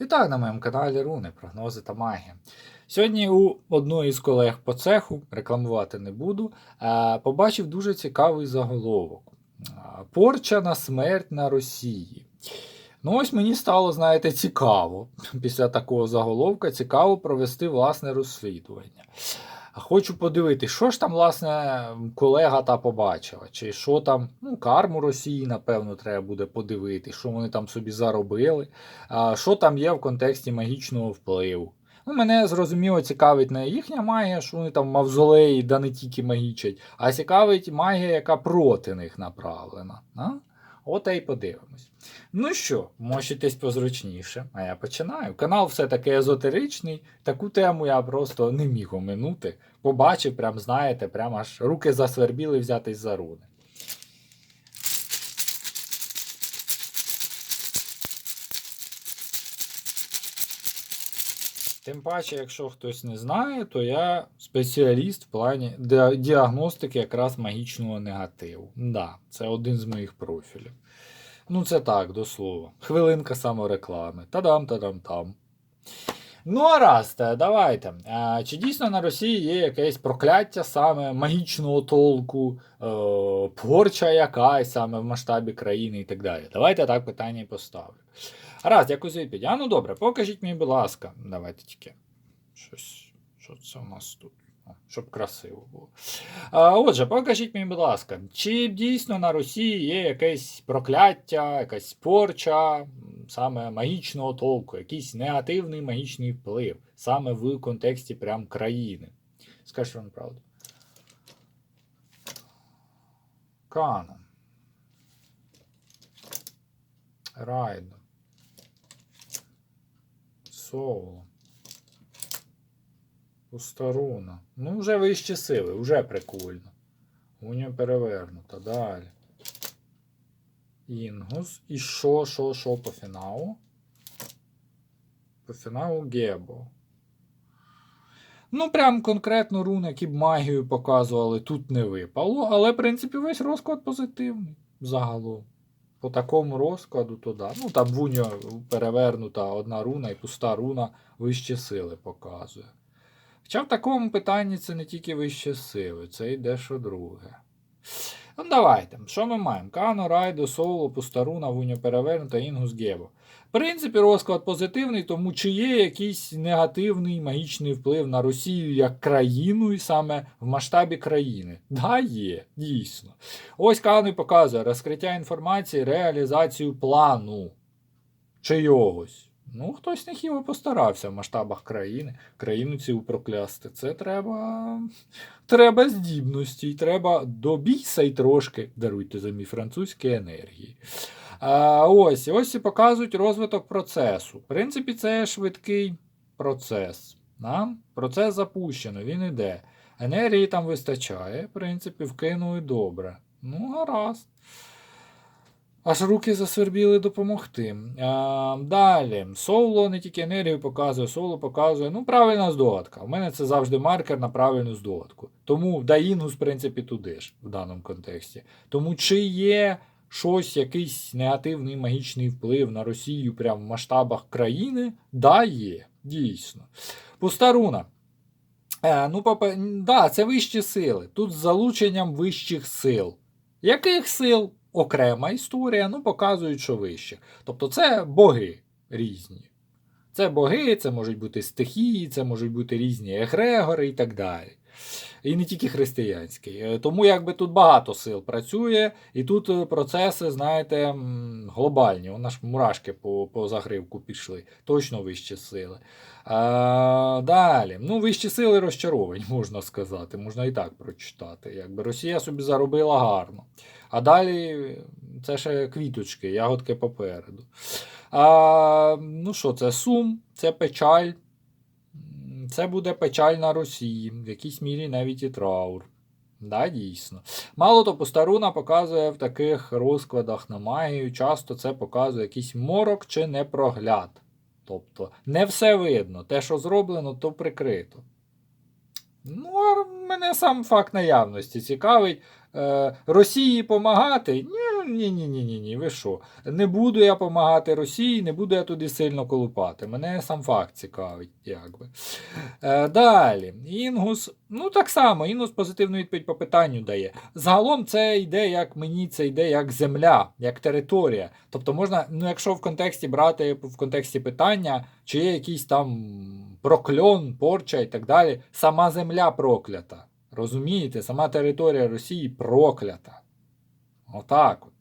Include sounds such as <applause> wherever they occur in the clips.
Вітаю на моєму каналі Руни, прогнози та магія. Сьогодні у одної з колег по цеху, рекламувати не буду, побачив дуже цікавий заголовок: Порча на смерть на Росії. Ну, ось мені стало, знаєте, цікаво. Після такого заголовка цікаво провести власне розслідування. Хочу подивитися, що ж там, власне, колега та побачила, чи що там, ну, карму Росії, напевно, треба буде подивитися, що вони там собі заробили, а, що там є в контексті магічного впливу. Ну, мене зрозуміло цікавить не їхня магія, що вони там мавзолеї, да не тільки магічать, а цікавить магія, яка проти них направлена. А? От і подивимось. Ну що, мочитесь позручніше, а я починаю. Канал все-таки езотеричний, таку тему я просто не міг оминути. Побачив, прям знаєте, прям аж руки засвербіли взятись за руни. Тим паче, якщо хтось не знає, то я спеціаліст в плані діагностики якраз магічного негативу. Да, це один з моїх профілів. Ну, це так, до слова. Хвилинка самореклами. Та-дам, та-дам там. Ну, а раз, давайте. А, чи дійсно на Росії є якесь прокляття саме магічного толку, е, порча якась саме в масштабі країни і так далі? Давайте так питання і поставлю. Раз, якусь відповідь. А ну добре, покажіть мені, будь ласка. Давайте тільки. Щось. Що це у нас тут? Щоб красиво було. А, отже, покажіть мені, будь ласка, чи дійсно на Росії є якесь прокляття, якась порча, саме магічного толку, якийсь негативний магічний вплив, саме в контексті прям країни? Скажіть вам правду. Канон. Райдо. Соло. Пустаруна. Ну, вже вищі сили, вже прикольно. Уня перевернута. Далі. Інгус. І що, що, що по фіналу? По фіналу Гебо. Ну, прям конкретно руни, які б магію показували, тут не випало, але, в принципі, весь розклад позитивний загалом. По такому розкладу, то да. Ну, там Вуньо перевернута одна руна і пуста руна вищі сили показує. Хоча в такому питанні це не тільки вищі сили, це і дещо друге. Ну, давайте. Що ми маємо? Кано, Райдо, Соло, Пустаруна, Вуня Перевернута, Інгус Гебо. В принципі, розклад позитивний, тому чи є якийсь негативний магічний вплив на Росію як країну, і саме в масштабі країни? Да, є, дійсно. Ось Кано показує розкриття інформації, реалізацію плану чийогось. Ну, хтось нехило постарався в масштабах країни, країну цю проклясти. Це треба. Треба здібності, і треба до біса й трошки, даруйте за мій французькі енергії. А, ось, ось і показують розвиток процесу. В принципі, це швидкий процес. Да? Процес запущено, він іде. Енергії там вистачає, в принципі, вкинули добре. Ну, гаразд. Аж руки засвербіли допомогти. А, далі. Соло не тільки енергію показує, соло показує. Ну, правильна здогадка. У мене це завжди маркер на правильну здогадку. Тому Даїнгус, в принципі, туди ж в даному контексті. Тому чи є щось, якийсь негативний магічний вплив на Росію прямо в масштабах країни? Да, є, дійсно. Пуста руна. Е, ну, папа, да, це вищі сили. Тут з залученням вищих сил. Яких сил? Окрема історія, ну показують, що вище. Тобто це боги різні. Це боги, це можуть бути стихії, це можуть бути різні егрегори і так далі. І не тільки християнські. Е, Тому якби тут багато сил працює, і тут е, процеси, знаєте, глобальні. Вона ж мурашки по, по загривку пішли. Точно вищі сили. А, далі. Ну, вищі сили розчаровані, <laughs> можна сказати. Можна і так прочитати. Якби Росія собі заробила гарно. А далі це ще квіточки, ягодки попереду. А, ну що, це сум, це печаль. Це буде печаль на Росії, в якійсь мірі навіть і траур. Да, дійсно. Мало то постаруна показує в таких розкладах на магію, часто це показує якийсь морок чи непрогляд. Тобто не все видно. Те, що зроблено, то прикрито. Ну, а мене сам факт наявності цікавить. Е, Росії допомагати? Ні, ні, ні, ні, ні. Ви що? Не буду я допомагати Росії, не буду я туди сильно колупати. Мене сам факт цікавить, якби. Е, далі. Інгус, ну так само, Інгус позитивну відповідь по питанню дає. Загалом це йде як мені, це йде як земля, як територія. Тобто можна, ну якщо в контексті брати в контексті питання, чи є якийсь там прокльон, порча і так далі, сама земля проклята. Розумієте, сама територія Росії проклята. Отак от.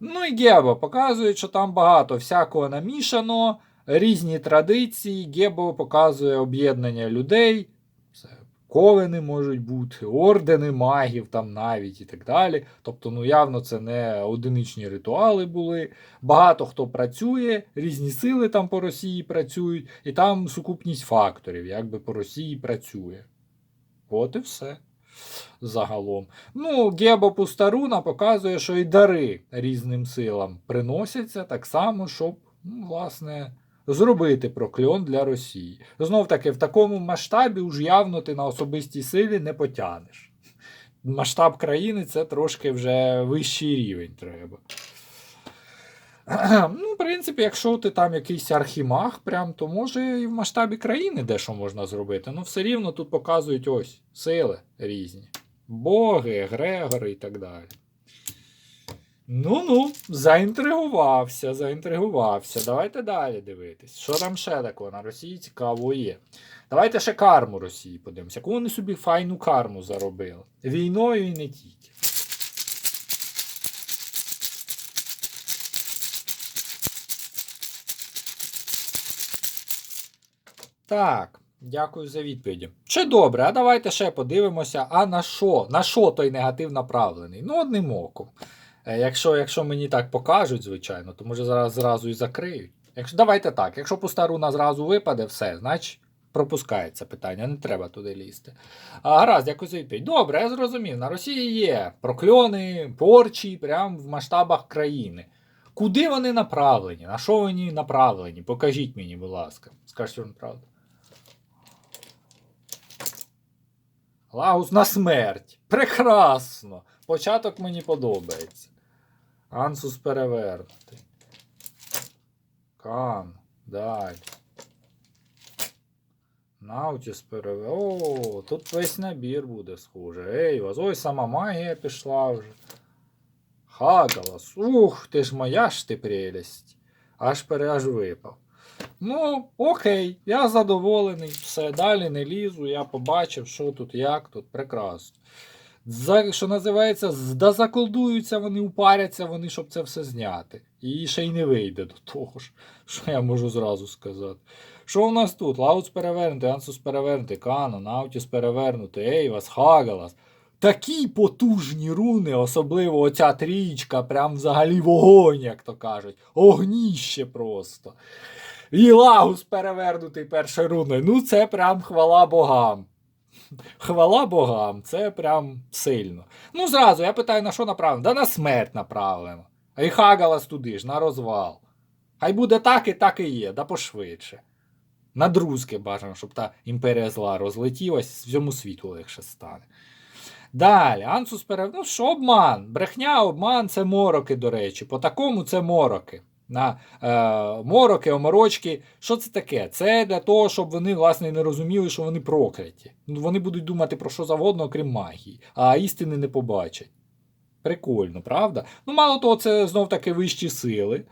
Ну і Гебо показує, що там багато всякого намішано, різні традиції. Гебо показує об'єднання людей. Це ковени можуть бути, ордени магів там навіть і так далі. Тобто, ну явно це не одиничні ритуали були. Багато хто працює, різні сили там по Росії працюють, і там сукупність факторів, якби по Росії працює. От і все. Загалом. Ну, Гебо Пустаруна показує, що і дари різним силам приносяться так само, щоб, ну, власне, зробити прокльон для Росії. Знов таки, в такому масштабі уж явно ти на особистій силі не потягнеш. Масштаб країни це трошки вже вищий рівень треба. <clears throat> Ну, в принципі, якщо ти там якийсь архімаг, прям, то може і в масштабі країни дещо можна зробити. Ну, все рівно тут показують ось сили різні. Боги, егрегори і так далі. Ну ну, заінтригувався, заінтригувався. Давайте далі дивитись. Що там ще такого на Росії цікаво є. Давайте ще карму Росії подивимося. Яку вони собі файну карму заробили. Війною і не тільки. Так, дякую за відповіді. Чи добре, а давайте ще подивимося, а на що? На що той негатив направлений? Ну, одним оком. Е, Якщо, якщо мені так покажуть, звичайно, то може зараз зразу і закриють. Якщо, давайте так, якщо пуста руна зразу випаде, все, значить пропускається питання, не треба туди лізти. А, гаразд, за відповідь. Добре, я зрозумів. На Росії є прокльони, порчі, прямо в масштабах країни. Куди вони направлені? На що вони направлені? Покажіть мені, будь ласка. Скажіть вам правду. Лагус на смерть. Прекрасно! Початок мені подобається. Ансус перевернутий. Кан. Далі. Наутіс перевернутий. О, тут весь набір буде схоже. Ей, вас ой, сама магія пішла вже. Хагалас. Ух, ти ж моя ж ти прелість. Аж пере аж випав. Ну, окей, я задоволений. Все, далі не лізу, я побачив, що тут, як тут, прекрасно. За, що називається, да заколдуються вони, упаряться вони, щоб це все зняти. І ще й не вийде до того ж, що я можу зразу сказати. Що у нас тут? Лаус перевернутий, Ансус перевернутий, Кано, Наутіс перевернутий, Ейвас, Хагалас. Такі потужні руни, особливо оця трічка, прям взагалі вогонь, як то кажуть. Огніще просто. І Лагус перевернутий першою руною. Ну, це прям хвала богам. Хвала богам, це прям сильно. Ну, зразу, я питаю, на що направлено? Да на смерть направлено. А і Хагалас туди ж, на розвал. Хай буде так і так і є, да пошвидше. На друзки бажано, щоб та імперія зла розлетілась, всьому світу легше стане. Далі, Ансус перев... Ну, що обман? Брехня, обман це мороки, до речі. По такому це мороки. На е, мороки, оморочки. Що це таке? Це для того, щоб вони, власне, не розуміли, що вони прокляті. Ну, Вони будуть думати про що завгодно, окрім магії, а істини не побачать. Прикольно, правда? Ну, мало того, це знов таки вищі сили.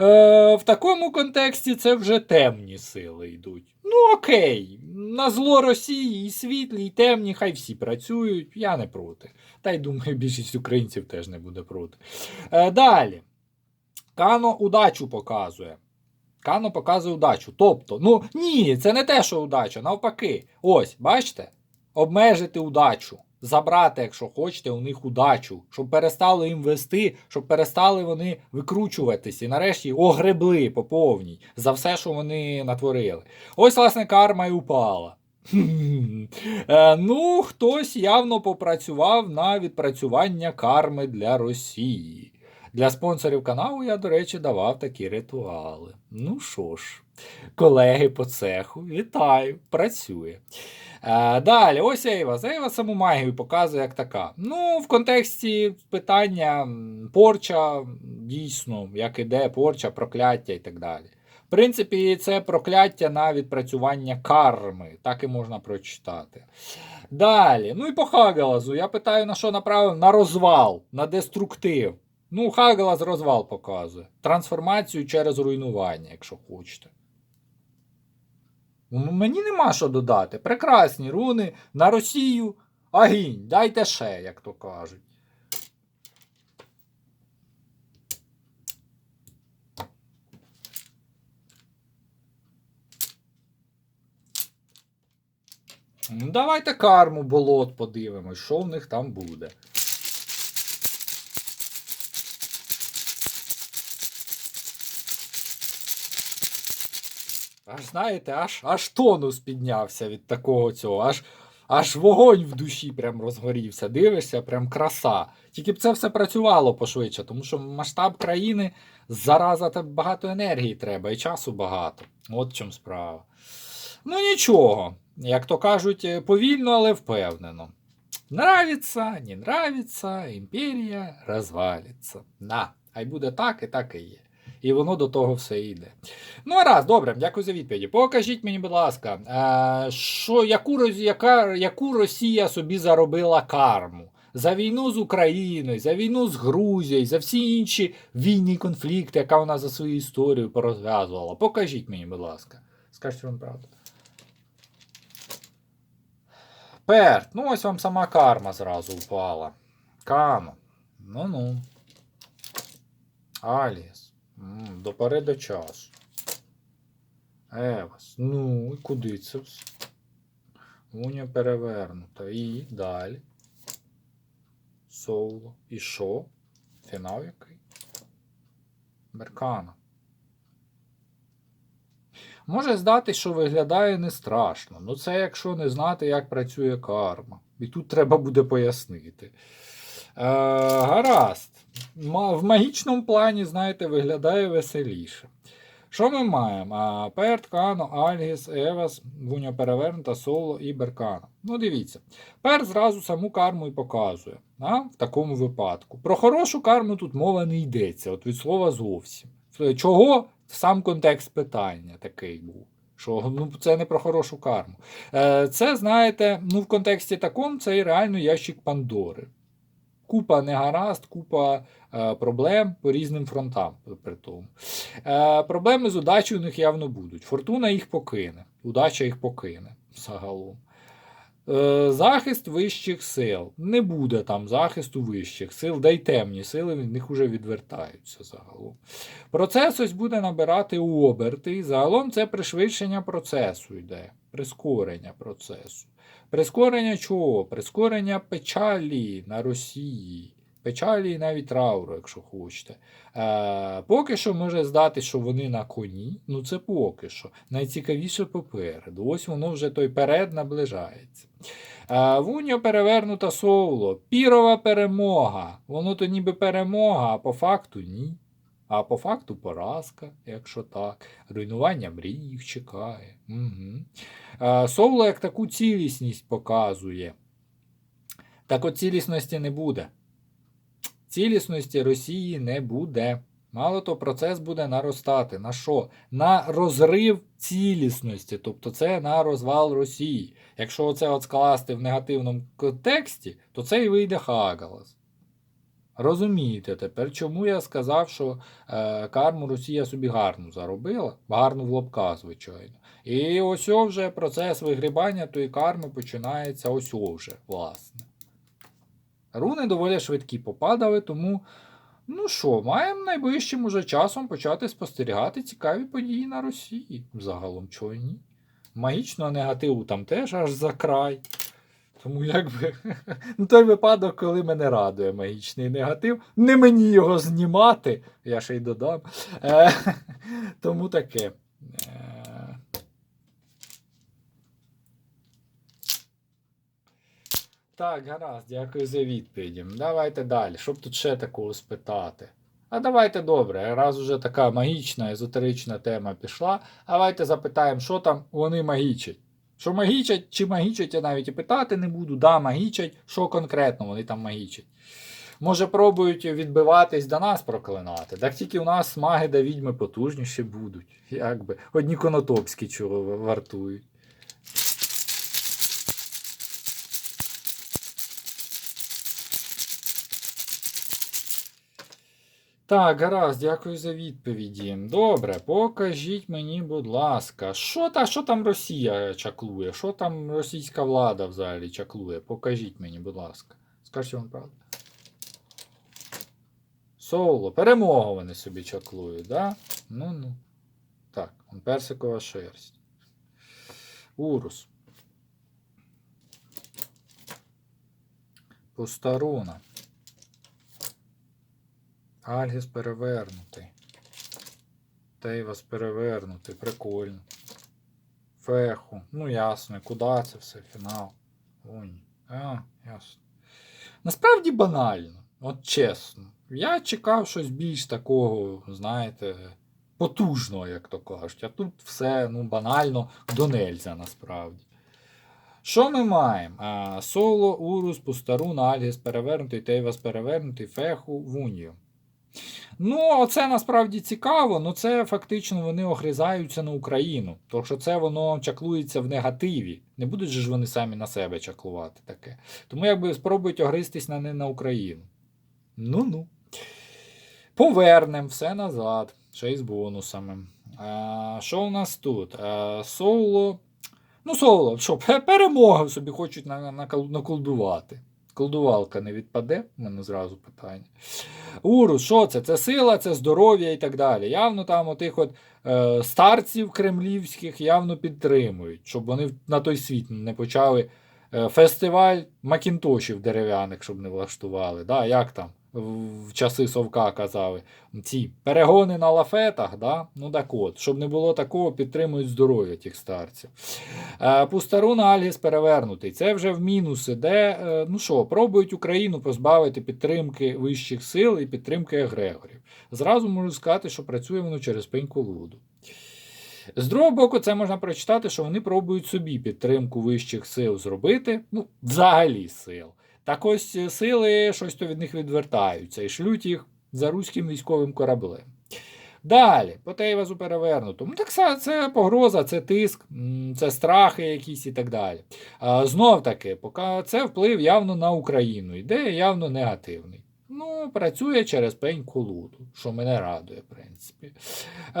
Е, в такому контексті це вже темні сили йдуть. Ну, окей, на зло Росії і світлі, і темні, хай всі працюють, я не проти. Та й думаю, більшість українців теж не буде проти. Е, далі. Кано удачу показує. Кано показує удачу. Тобто, ну ні, це не те, що удача, навпаки. Ось, бачите? Обмежити удачу. Забрати, якщо хочете, у них удачу, щоб перестали їм вести, щоб перестали вони викручуватись і нарешті огребли по повній за все, що вони натворили. Ось, власне, карма і упала. Е, ну, хтось явно попрацював на відпрацювання карми для Росії. Для спонсорів каналу я, до речі, давав такі ритуали. Ну що ж, колеги по цеху, вітаю, працює. Е, далі, ось Ейвас. Ейвас саму магію показує як така. Ну, в контексті питання порча, дійсно, як іде порча, прокляття і так далі. В принципі, це прокляття на відпрацювання карми, так і можна прочитати. Далі, ну і по Хагалазу. Я питаю, на що направив? На розвал, на деструктив. Ну, Хагалаз розвал показує. Трансформацію через руйнування, якщо хочете. Ну, Мені нема що додати. Прекрасні руни на Росію. Агінь, дайте ще, як то кажуть. Ну, Давайте карму болот подивимось, що в них там буде. Аж знаєте, аж, аж тонус піднявся від такого цього, аж, аж вогонь в душі прям розгорівся. Дивишся, прям краса. Тільки б це все працювало пошвидше, тому що масштаб країни зараза та багато енергії треба і часу багато. От в чому справа. Ну нічого, як то кажуть, е, повільно, але впевнено. Нравиться, не нравиться, імперія розвалиться. Да, хай буде так і так і є. І воно до того все йде. Ну, раз, добре, дякую за відповіді. Покажіть мені, будь ласка, е, що, яку, яка, яку Росія собі заробила карму? За війну з Україною, за війну з Грузією, за всі інші війні, конфлікти, яка вона за свою історію порозв'язувала. Покажіть мені, будь ласка. Скажіть вам правду. Перт, ну ось вам сама карма зразу впала. Кано. Ну-ну. Аліс. До пори до часу. Евас. Ну, і куди це все? Уня перевернута. І далі. Соло. І що? Фінал який? Беркана. Може здати, що виглядає не страшно. Ну це якщо не знати, як працює карма. І тут треба буде пояснити. Е, гаразд. В магічному плані, знаєте, виглядає веселіше. Що ми маємо? Перт, Кано, Альгіс, Евас, Вуня перевернута, Соло і Беркана. Ну, дивіться. Перт зразу саму карму і показує. А? В такому випадку. Про хорошу карму тут мова не йдеться, от від слова зовсім. Е, Чого? Сам контекст питання такий був. Що ну, це не про хорошу карму. Е, це, знаєте, ну, в контексті такому це і реально ящик Пандори. Купа негаразд, купа е, проблем по різним фронтам. При тому. Е, проблеми з удачею у них явно будуть. Фортуна їх покине, удача їх покине загалом. Е, захист вищих сил. Не буде там захисту вищих сил, да й темні сили від них уже відвертаються загалом. Процес ось буде набирати оберти, і загалом це пришвидшення процесу йде, прискорення процесу. Прискорення чого? Прискорення печалі на Росії. Печалі і навіть трауру, якщо хочете. Е, поки що може здати, що вони на коні. Ну це поки що. Найцікавіше попереду. Ось воно вже той перед наближається. Е, Вуньо перевернута соло. Пірова перемога. Воно то ніби перемога, а по факту ні. А по факту поразка, якщо так. Руйнування мрій їх чекає. Угу. Е, Соло як таку цілісність показує. Так от цілісності не буде. Цілісності Росії не буде. Мало то процес буде наростати. На що? На розрив цілісності, тобто це на розвал Росії. Якщо це от скласти в негативному контексті, то це і вийде Хагалас. Розумієте тепер, чому я сказав, що е, карму Росія собі гарну заробила, гарну в лобках, звичайно. І ось вже процес вигрібання тої карми починається ось вже, власне. Руни доволі швидкі попадали, тому, ну що, маємо найближчим уже часом почати спостерігати цікаві події на Росії. Загалом, чого ні. Магічного негативу там теж аж за край. Тому якби <laughs> ну, той випадок, коли мене радує магічний негатив, не мені його знімати, я ще й додам. Е, <laughs> тому таке. Так, гаразд, дякую за відповіді. Давайте далі. Щоб тут ще такого спитати? А давайте добре, раз уже така магічна, езотерична тема пішла, давайте запитаємо, що там вони магічать. Що магічать, чи магічать, я навіть і питати не буду. Да, магічать, що конкретно вони там магічать. Може, пробують відбиватись до нас проклинати. Так тільки у нас маги да відьми потужніші будуть. Якби. Одні конотопські чого вартують. Так, гаразд, дякую за відповіді. Добре, покажіть мені, будь ласка, що, та, що там Росія чаклує? Що там російська влада взагалі чаклує? Покажіть мені, будь ласка. Скажіть вам правду. Соло, перемогу вони собі чаклують, да? Ну ну. Так, он персикова шерсть. Урус. Пустаруна. Альгіс перевернутий. Тейвас перевернутий. Прикольно. Феху. Ну ясно. Куди це все? Фінал. Ой. А, ясно. Насправді банально. От чесно. Я чекав щось більш такого, знаєте, потужного, як то кажуть. А тут все ну, банально до нельзя насправді. Що ми маємо? А, Соло, Урус, Пустарун, Альгіс перевернутий, Тейвас перевернутий, Феху, Вунію. Ну, оце насправді цікаво, ну це фактично вони огризаються на Україну. Тому що це воно чаклується в негативі. Не будуть ж вони самі на себе чаклувати таке. Тому якби спробують огристись на не на Україну. Ну-ну. Повернемо все назад. Ще й з бонусами. А, що у нас тут? А, соло. Ну, соло, що, пе- перемоги собі хочуть на, на, наколдувати. Колдувалка не відпаде? У мене зразу питання. Урус, що це? Це сила, це здоров'я і так далі. Явно там отих от е, старців кремлівських явно підтримують, щоб вони на той світ не почали е, фестиваль макінтошів дерев'яних, щоб не влаштували. Да, як там в, часи Совка казали. Ці перегони на лафетах, да? ну так от, щоб не було такого, підтримують здоров'я тих старців. Е, Пустаруна Альгіс перевернутий. Це вже в мінус іде. Е, ну що, пробують Україну позбавити підтримки вищих сил і підтримки егрегорів. Зразу можу сказати, що працює воно через пеньку луду. З другого боку, це можна прочитати, що вони пробують собі підтримку вищих сил зробити, ну, взагалі сил. Так ось е, сили щось то від них відвертаються і шлють їх за руським військовим кораблем. Далі, по Тейвазу перевернуто. Ну, так це погроза, це тиск, це страхи якісь і так далі. Знов таки, це вплив явно на Україну, йде явно негативний. Ну, працює через пень колуду, що мене радує, в принципі.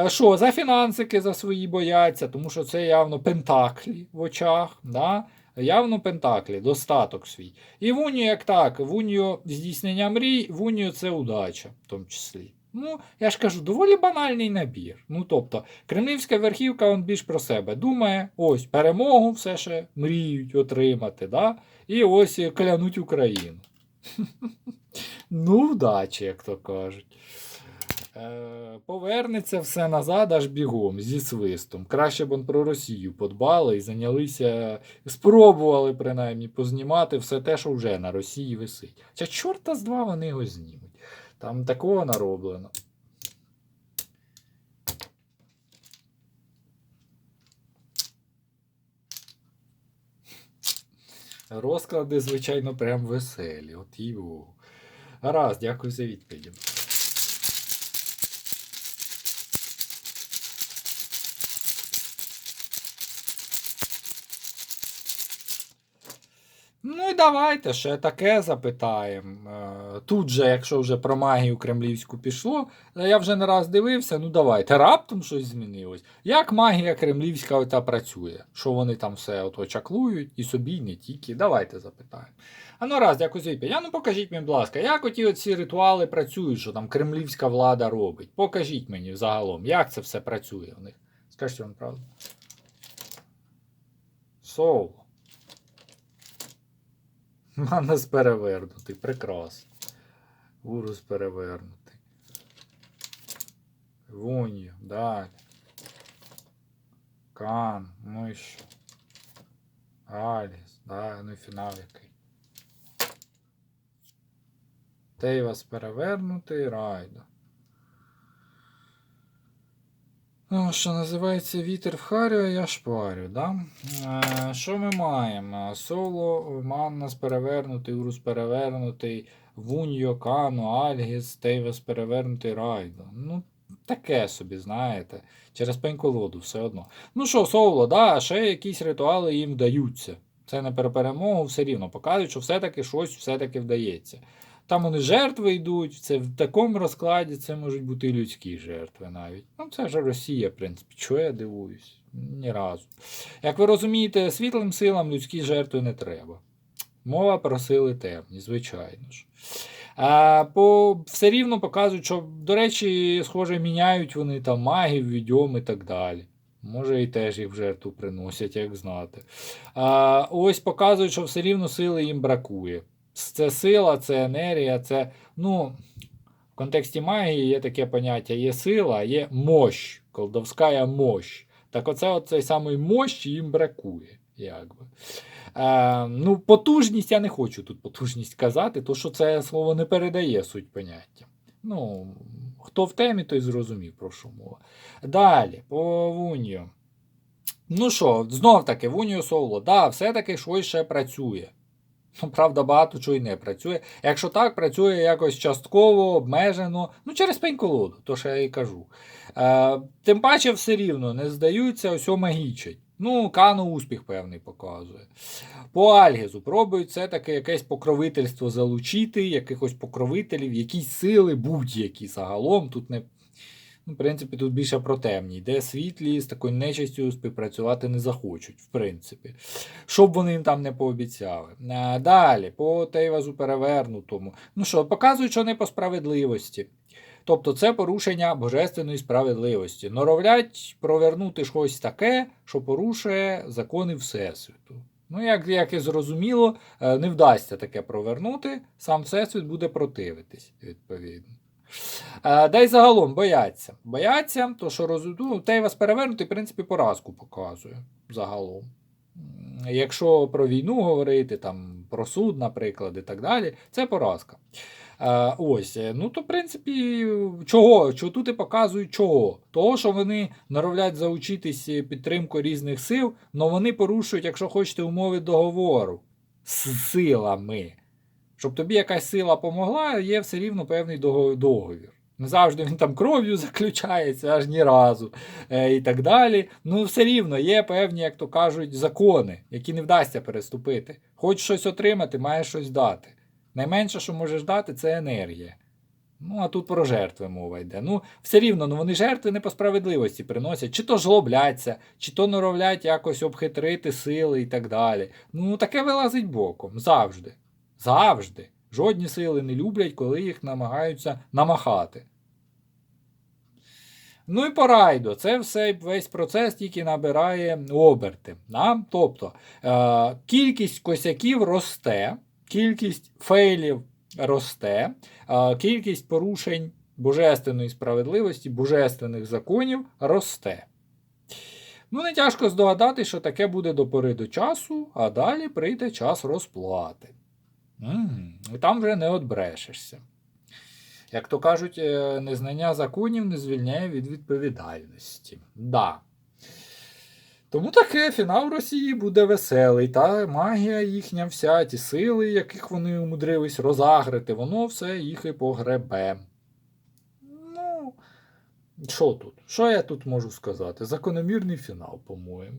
Що, за фінансики за свої бояться, тому що це явно пентаклі в очах. Да? Явно пентаклі, достаток свій. І в унію як так, в унію здійснення мрій, в унію це удача, в тому числі. Ну, я ж кажу, доволі банальний набір. Ну, тобто, кремлівська верхівка он більш про себе думає, ось перемогу все ще мріють отримати, да? і ось е, клянуть Україну. <laughs> Ну, вдачі, як то кажуть. Е, повернеться все назад аж бігом зі свистом. Краще б он про Росію подбали і зайнялися, спробували принаймні познімати все те, що вже на Росії висить. Хоча чорта з два вони його знімуть. Там такого нароблено. Розклади, звичайно, прям веселі. От його. Гаразд, дякую за відповідь. Ну і давайте ще таке запитаємо. Е, Тут же, якщо вже про магію кремлівську пішло, е, я вже не раз дивився, ну давайте, раптом щось змінилось. Як магія кремлівська ота працює? Що вони там все ото чаклують і собі, і не тільки. Давайте запитаємо. А ну раз, за відповідь. А ну покажіть мені, будь ласка, як оті оці ритуали працюють, що там кремлівська влада робить? Покажіть мені загалом, як це все працює в них. Скажіть вам правду. Соло. <laughs> Манас перевернутий, прекрасно. Урус перевернутий. Вунью, далі. Кан, ну і що? Аліс, да, ну і фінал який. Тейвас перевернутий, Райда. О, Що називається вітер в харю, а я шпарю. Да? Е, що ми маємо? Соло, Маннас перевернутий, Урус перевернутий, Вуньо, Кано, Альгіс, Тейвес перевернутий, Райдо. Ну, таке собі, знаєте. Через пень-колоду все одно. Ну що, соло, да, ще якісь ритуали їм вдаються. Це не про перемогу, все рівно показують, що все-таки щось все-таки вдається. Там вони жертви йдуть, це в такому розкладі це можуть бути і людські жертви навіть. Ну, це ж Росія, в принципі. Чого я дивуюсь? Ні разу. Як ви розумієте, світлим силам людські жертви не треба. Мова про сили темні, звичайно ж. А, по, все рівно показують, що, до речі, схоже, міняють вони там магів, відьом і так далі. Може, і теж їх в жертву приносять, як знати. А, ось показують, що все рівно сили їм бракує. Це сила, це енергія, це. Ну, в контексті магії є таке поняття: є сила, є мощ, колдовська мощ. Так оце оцей самий мощ їм бракує. Якби. Е, ну, потужність я не хочу тут потужність казати, то що це слово не передає суть поняття. Ну, хто в темі, той зрозумів, про що мова. Далі, по Вунію. Ну що, знов таки, Вунію Соло, да, все-таки щось ще працює. Ну, правда, багато чого й не працює. Якщо так, працює якось частково, обмежено, ну через пень-колоду, то що я і кажу. Е, тим паче все рівно не здаються, ось магічать. Ну, Кану успіх певний показує. По Альгезу пробують все-таки якесь покровительство залучити, якихось покровителів, якісь сили, будь-які загалом. Тут не. Ну, в принципі, тут більше про темні. Де світлі з такою нечистю співпрацювати не захочуть, в принципі. Щоб вони їм там не пообіцяли. А, далі, по Тейвазу перевернутому. Ну що, показують, що не по справедливості. Тобто це порушення божественної справедливості. Норовлять провернути щось таке, що порушує закони Всесвіту. Ну, як, як і зрозуміло, е, не вдасться таке провернути, сам Всесвіт буде противитись, відповідно. Е, Да й загалом бояться. Бояться, то що роз... ну, Тейвас перевернутий, в принципі, поразку показує загалом. Якщо про війну говорити, там, про суд, наприклад, і так далі, це поразка. Е, ось, е, ну то, в принципі, чого? Чого тут і показують чого? Того, що вони норовлять заучитись підтримку різних сил, але вони порушують, якщо хочете, умови договору з силами. Щоб тобі якась сила помогла, є все рівно певний договір. Не завжди він там кров'ю <laughs> заключається, аж ні разу. Е, і так далі. Ну, все рівно є певні, як то кажуть, закони, які не вдасться переступити. Хочеш щось отримати, маєш щось дати. Найменше, що можеш дати, це енергія. Ну, а тут про жертви мова йде. Ну, все рівно, ну вони жертви не по справедливості приносять, чи то жлобляться, чи то норовлять якось обхитрити сили і так далі. Ну, таке вилазить боком. Завжди. Завжди. Жодні сили не люблять, коли їх намагаються намахати. Ну і по райду. Це все весь процес тільки набирає оберти. Да? Тобто е- кількість косяків росте, кількість фейлів росте, е- кількість порушень божественної справедливості, божественних законів росте. Ну, не тяжко здогадати, що таке буде до пори до часу, а далі прийде час розплати. І там вже не отбрешешся. Як то кажуть, е, незнання законів не звільняє від відповідальності. Да. Тому таке фінал Росії буде веселий, та магія їхня вся, ті сили, яких вони умудрились розагрити, воно все їх і погребе. Ну, що тут? Що я тут можу сказати? Закономірний фінал, по-моєму.